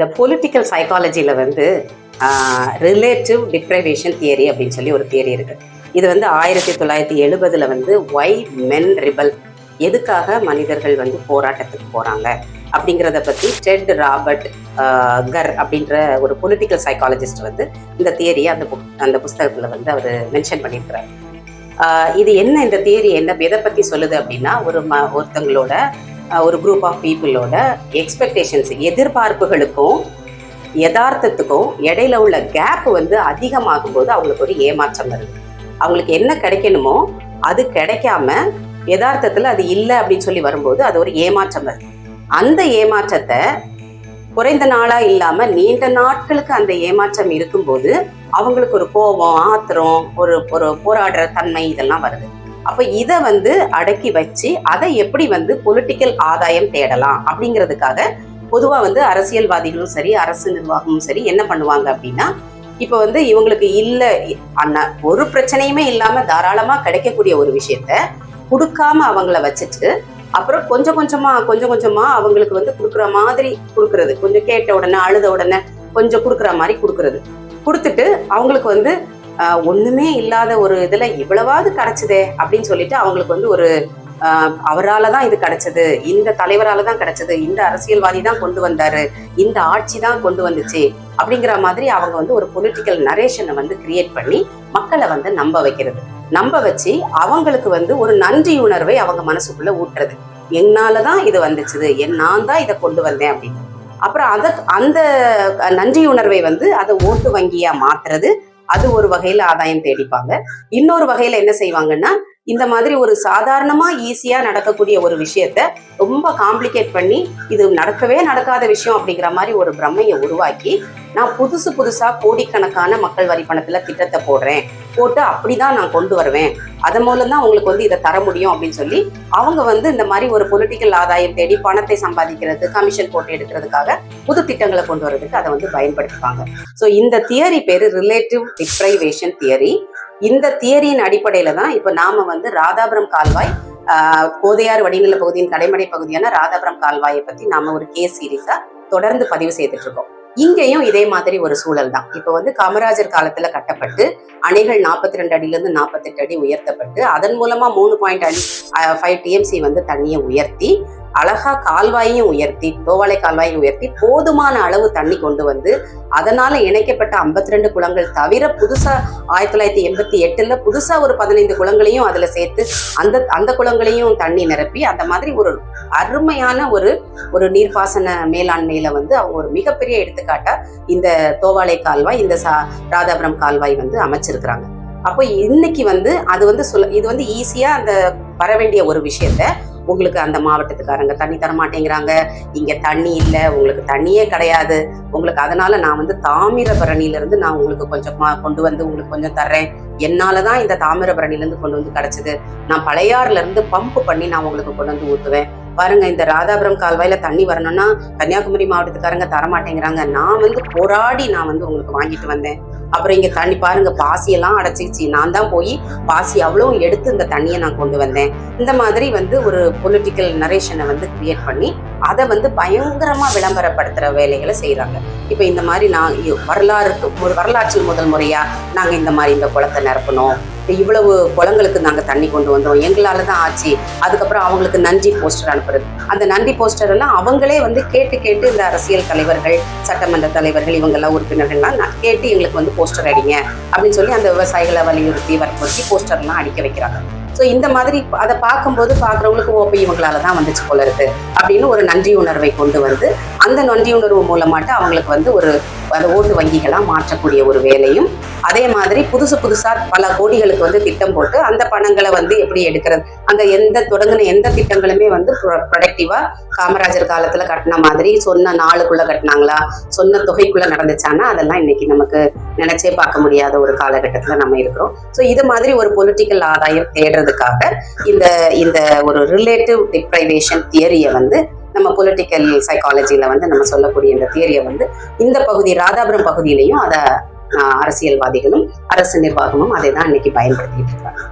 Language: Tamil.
இந்த பொலிட்டிக்கல் சைக்காலஜியில் வந்து ரிலேட்டிவ் டிப்ரைவேஷன் தியரி அப்படின்னு சொல்லி ஒரு தியரி இருக்குது இது வந்து ஆயிரத்தி தொள்ளாயிரத்தி எழுபதில் வந்து ஒய் மென் ரிபல் எதுக்காக மனிதர்கள் வந்து போராட்டத்துக்கு போகிறாங்க அப்படிங்கிறத பற்றி டெட் ராபர்ட் கர் அப்படின்ற ஒரு பொலிட்டிக்கல் சைக்காலஜிஸ்ட் வந்து இந்த தியரியை அந்த புக் அந்த புஸ்தகத்தில் வந்து அவர் மென்ஷன் பண்ணியிருக்கிறார். இது என்ன இந்த தியரி என்ன எதை பற்றி சொல்லுது அப்படின்னா ஒரு ம ஒருத்தங்களோட ஒரு குரூப் ஆஃப் பீப்புளோட எக்ஸ்பெக்டேஷன்ஸ் எதிர்பார்ப்புகளுக்கும் யதார்த்தத்துக்கும் இடையில உள்ள கேப் வந்து அதிகமாகும் போது அவங்களுக்கு ஒரு ஏமாற்றம் வருது. அவங்களுக்கு என்ன கிடைக்கணுமோ அது கிடைக்காம யதார்த்தத்தில் அது இல்லை அப்படின்னு சொல்லி வரும்போது அது ஒரு ஏமாற்றம் வருது. அந்த ஏமாற்றத்தை குறைந்த நாளாக இல்லாமல் நீண்ட நாட்களுக்கு அந்த ஏமாற்றம் இருக்கும்போது அவங்களுக்கு ஒரு கோபம் ஆத்திரம் ஒரு ஒரு போராடுற தன்மை இதெல்லாம் வருது. அப்ப இதை வந்து அடக்கி வச்சு அதை எப்படி வந்து பொலிட்டிக்கல் ஆதாயம் தேடலாம் அப்படிங்கிறதுக்காக பொதுவா வந்து அரசியல்வாதிகளும் சரி அரசு நிர்வாகமும் சரி என்ன பண்ணுவாங்க அப்படின்னா இப்போ வந்து இவங்களுக்கு இல்ல அண்ணா ஒரு பிரச்சனையுமே இல்லாம தாராளமா கிடைக்கக்கூடிய ஒரு விஷயத்த கொடுக்காம அவங்கள வச்சுட்டு அப்புறம் கொஞ்சம் கொஞ்சமா கொஞ்சம் கொஞ்சமா அவங்களுக்கு வந்து கொடுக்குற மாதிரி கொடுக்கறது. கொஞ்சம் கேட்ட உடனே அழுத உடனே கொஞ்சம் கொடுக்குற மாதிரி கொடுக்கறது. கொடுத்துட்டு அவங்களுக்கு வந்து ஒண்ணுமே இல்லாத ஒரு இதுல இவ்வளவாவது கிடைச்சதே அப்படின்னு சொல்லிட்டு அவங்களுக்கு வந்து ஒரு அவரால் தான் இது கிடைச்சது. இந்த தலைவரால தான் கிடைச்சது. இந்த அரசியல்வாதி தான் கொண்டு வந்தாரு. இந்த ஆட்சி தான் கொண்டு வந்துச்சு அப்படிங்கிற மாதிரி அவங்க வந்து ஒரு பொலிட்டிக்கல் நரேஷனை வந்து கிரியேட் பண்ணி மக்களை வந்து நம்ப வைக்கிறது. நம்ப வச்சு அவங்களுக்கு வந்து ஒரு நன்றி உணர்வை அவங்க மனசுக்குள்ள ஊட்டுறது. என்னால தான் இது வந்துச்சுது. என் நான் தான் இதை கொண்டு வந்தேன் அப்படின்னு. அப்புறம் அதை அந்த நன்றி உணர்வை வந்து அதை ஓட்டு வங்கியா மாத்துறது. அது ஒரு வகையில ஆதாயம் தேடிப்பாங்க. இன்னொரு வகையில என்ன செய்வாங்கன்னா இந்த மாதிரி ஒரு சாதாரணமா ஈஸியா நடக்கக்கூடிய ஒரு விஷயத்த ரொம்ப காம்ப்ளிகேட் பண்ணி இது நடக்கவே நடக்காத விஷயம் அப்படிங்கிற மாதிரி ஒரு பிரம்மையை உருவாக்கி நான் புதுசு புதுசா கோடிக்கணக்கான மக்கள் வரி பணத்துல திட்டத்தை போடுறேன். போட்டு அப்படிதான் நான் கொண்டு வருவேன். அதன் மூலம் தான் உங்களுக்கு வந்து இதை தர முடியும் அப்படின்னு சொல்லி அவங்க வந்து இந்த மாதிரி ஒரு பொலிட்டிக்கல் ஆதாயம் தேடி பணத்தை சம்பாதிக்கிறதுக்கு கமிஷன் போட்டு எடுக்கிறதுக்காக புது திட்டங்களை கொண்டு வர்றதுக்கு அதை வந்து பயன்படுத்துவாங்க ஸோ இந்த தியரி பேரு ரிலேட்டிவ் டிப்ரைவேஷன் தியரி இந்த தியரியின் அடிப்படையில தான் இப்போ நாம வந்து ராதாபுரம் கால்வாய் ஆஹ், வடிநில பகுதியின் கடைமடை பகுதியான ராதாபுரம் கால்வாயை பத்தி நாம ஒரு கேஸ் சீரிஸா தொடர்ந்து பதிவு செய்துட்டு இருக்கோம். இங்கேயும் இதே மாதிரி ஒரு சூழல் தான். இப்போ வந்து காமராஜர் காலத்துல கட்டப்பட்டு அணைகள் நாற்பத்தி ரெண்டு அடியிலிருந்து நாற்பத்தெட்டு அடி உயர்த்தப்பட்டு அதன் மூலமா மூணு பாயிண்ட் அடி ஃபைவ் டிஎம்சி வந்து தண்ணியை உயர்த்தி அழகா கால்வாயையும் உயர்த்தி தோவாளை கால்வாயையும் உயர்த்தி போதுமான அளவு தண்ணி கொண்டு வந்து அதனால இணைக்கப்பட்ட 52 ரெண்டு குளங்கள் தவிர புதுசா ஆயிரத்தி தொள்ளாயிரத்தி எண்பத்தி எட்டுல புதுசா ஒரு பதினைந்து குளங்களையும் அதுல சேர்த்து அந்த அந்த குளங்களையும் தண்ணி நிரப்பி அந்த மாதிரி ஒரு அருமையான ஒரு ஒரு நீர்ப்பாசன மேலாண்மையில வந்து அவங்க ஒரு மிகப்பெரிய எடுத்துக்காட்டா இந்த தோவாளை கால்வாய் இந்த சா ராதாபுரம் கால்வாய் வந்து அமைச்சிருக்கிறாங்க. அப்போ இன்னைக்கு வந்து அது வந்து சொல்ல இது வந்து ஈஸியா அந்த வர வேண்டிய ஒரு விஷயத்த உங்களுக்கு அந்த மாவட்டத்துக்காரங்க தண்ணி தர மாட்டேங்கிறாங்க. இங்க தண்ணி இல்லை உங்களுக்கு தண்ணியே கிடையாது. உங்களுக்கு அதனால நான் வந்து தாமிரபரணியில இருந்து நான் உங்களுக்கு கொஞ்சம் கொண்டு வந்து உங்களுக்கு கொஞ்சம் தர்றேன். என்னால் தான் இந்த தாமிரபரணில இருந்து கொண்டு வந்து கிடைச்சது. நான் பழையாறுல இருந்து பம்ப் பண்ணி நான் உங்களுக்கு கொண்டு வந்து ஊத்துவேன். பாருங்க இந்த ராதாபுரம் கால்வாயில தண்ணி வரணும்னா கன்னியாகுமரி மாவட்டத்துக்காரங்க தர மாட்டேங்கிறாங்க. நான் வந்து போராடி நான் வந்து உங்களுக்கு வாங்கிட்டு வந்தேன். அப்புறம் இங்க தண்ணி பாருங்க பாசியெல்லாம் அடைச்சிச்சு நான் தான் போய் பாசி அவ்வளவும் எடுத்து இந்த தண்ணியை நான் கொண்டு வந்தேன். இந்த மாதிரி வந்து ஒரு பொலிட்டிக்கல் நரேஷனை வந்து கிரியேட் பண்ணி அதை வந்து பயங்கரமா விளம்பரப்படுத்துற வேலைகளை செய்கிறாங்க இப்போ இந்த மாதிரி நான் வரலாறு வரலாறுக்கு ஒரு வரலாற்றில் முதல் முறையா நாங்க இந்த மாதிரி இந்த குளத்தை நிரப்பணும் இவ்வளவு குளங்களுக்கு நாங்கள் தண்ணி கொண்டு வந்தோம். எங்களால் தான் ஆச்சு. அதுக்கப்புறம் அவங்களுக்கு நன்றி போஸ்டர் அனுப்புறது. அந்த நன்றி போஸ்டர் எல்லாம் அவங்களே வந்து கேட்டு கேட்டு இந்த அரசியல் தலைவர்கள் சட்டமன்ற தலைவர்கள் இவங்கெல்லாம் உறுப்பினர்கள்லாம் நான் கேட்டு எங்களுக்கு வந்து போஸ்டர் அடிங்க அப்படின்னு சொல்லி அந்த விவசாயிகளை வலியுறுத்தி வற்புறுத்தி போஸ்டர்லாம் அடிக்க வைக்கிறாங்க. ஸோ இந்த மாதிரி அதை பார்க்கும்போது பார்க்குறவங்களுக்கு ஓப்ப இவங்களால தான் வந்துச்சு போல இருக்கு அப்படின்னு ஒரு நன்றி உணர்வை கொண்டு வந்து அந்த நன்றி உணர்வு மூலமாட்டு அவங்களுக்கு வந்து ஒரு அந்த ஓட்டு வங்கிகளாக மாற்றக்கூடிய ஒரு வேலையும் அதே மாதிரி புதுசு புதுசா பல கோடிகளுக்கு வந்து திட்டம் போட்டு அந்த பணங்களை வந்து எப்படி எடுக்கிறது அந்த எந்த தொடங்கின எந்த திட்டங்களுமே வந்து ப்ரொடக்டிவா காமராஜர் காலத்துல கட்டின மாதிரி சொன்ன நாளுக்குள்ள கட்டினாங்களா சொன்ன தொகைக்குள்ள நடந்துச்சானா அதெல்லாம் இன்னைக்கு நமக்கு நினைச்சே பார்க்க முடியாத ஒரு காலகட்டத்துல நம்ம இருக்கிறோம். ஸோ இது மாதிரி ஒரு பொலிட்டிக்கல் ஆதாயம் தேடுறதுக்காக இந்த இந்த ஒரு ரிலேட்டிவ் டிப்ரைவேஷன் தியரியை வந்து நம்ம பொலிட்டிக்கல் சைக்காலஜியில வந்து நம்ம சொல்லக்கூடிய இந்த தியரியை வந்து இந்த பகுதி ராதாபுரம் பகுதியிலையும் அதை அரசியல்வாதிகளும் அரசு நிர்வாகமும் அதை தான் இன்னைக்கு பயன்படுத்திட்டு இருக்காங்க.